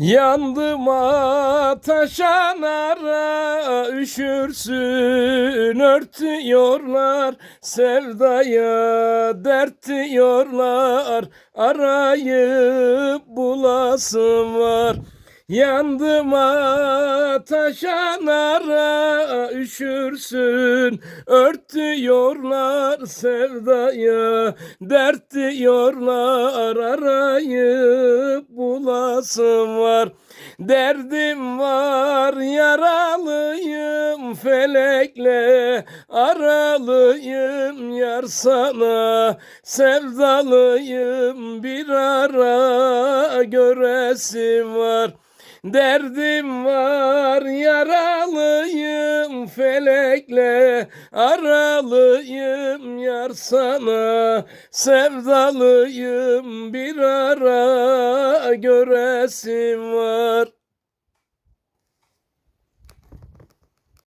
Yandım ataşan ara üşürsün örtüyorlar. Sevdaya dert diyorlar arayıp bulasım var Yandım ataşan ara üşürsün örtüyorlar. Sevdaya dert diyorlar arayıp bulasım var Derdim var yaralıyım felekle aralıyım yar sana sevdalıyım bir ara göresim var Derdim var yaralıyım felekle aralıyım yar sana sevdalıyım bir ara göresim var